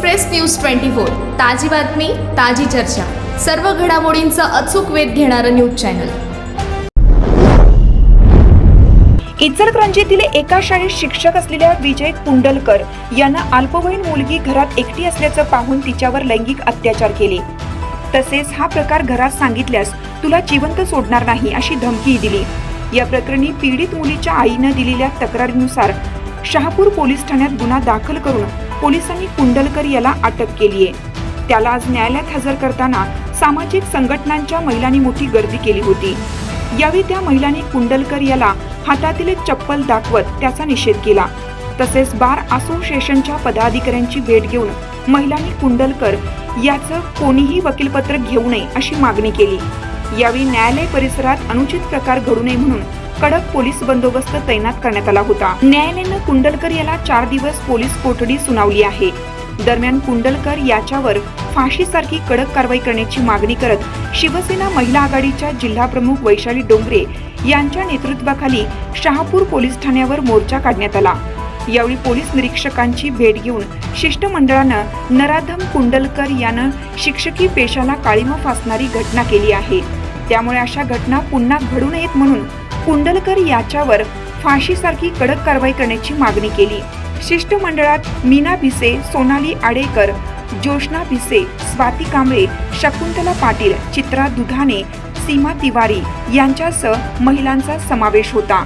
Express news twenty four. ताजी बातमी ताजी चर्चा. सर्व घडामोडींचा अचूक वेध घेणारं न्यूज चॅनल. इचलकरंजीतील एका शाळेत शिक्षक असलेल्या विजय कुंडलकर यांना अल्पवयीन मुलगी घरात एकटी असल्याचं पाहून तिच्यावर लैंगिक अत्याचार केले. तसेच हा प्रकार घरात सांगितल्यास तुला जिवंत सोडणार नाही अशी धमकीही दिली. या प्रकरणी पीडित मुलीच्या आईनं दिलेल्या तक्रारीनुसार शहापूर पोलीस ठाण्यात गुन्हा दाखल करून पोलिसांनी कुंडलकर याला अटक केली आहे त्याला आज न्यायालयात हजर करताना सामाजिक संघटनांच्या महिलांनी मोठी गर्दी केली होती. यावेळी त्या महिलांनी कुंडलकर याला हातातील चप्पल दाखवत त्याचा निषेध केला. तसेच बार असोसिएशनच्या पदाधिकाऱ्यांची भेट घेऊन महिलांनी कुंडलकर याचं कोणीही वकीलपत्र घेऊ नये अशी मागणी केली. यावेळी न्यायालय परिसरात अनुचित प्रकार घडू नये म्हणून कडक पोलीस बंदोबस्त तैनात करण्यात आला होता. न्यायालयानं कुंडलकर याला चार दिवस पोलीस कोठडी सुनावली आहे. दरम्यान कुंडलकर याच्यावर फाशीसारखी कडक कारवाई करण्याची मागणी करत शिवसेना महिला आघाडीच्या जिल्हाप्रमुख वैशाली डोंगरे यांच्या नेतृत्वाखाली शहापूर पोलीस ठाण्यावर मोर्चा काढण्यात आला. यावेळी पोलीस निरीक्षकांची भेट घेऊन शिष्टमंडळानं नराधम कुंडलकर यानं शिक्षकी पेशाला काळीमा फासणारी घटना केली आहे. त्यामुळे अशा घटना पुन्हा घडू नयेत म्हणून कुंडलकर याच्यावर फाशीसारखी कडक कारवाई करण्याची मागणी केली. शिष्टमंडळात मीना भिसे सोनाली आडेकर जोशना भिसे स्वाती कांबळे शकुंतला पाटील चित्रा दुधाने सीमा तिवारी यांच्यासह महिलांचा समावेश होता.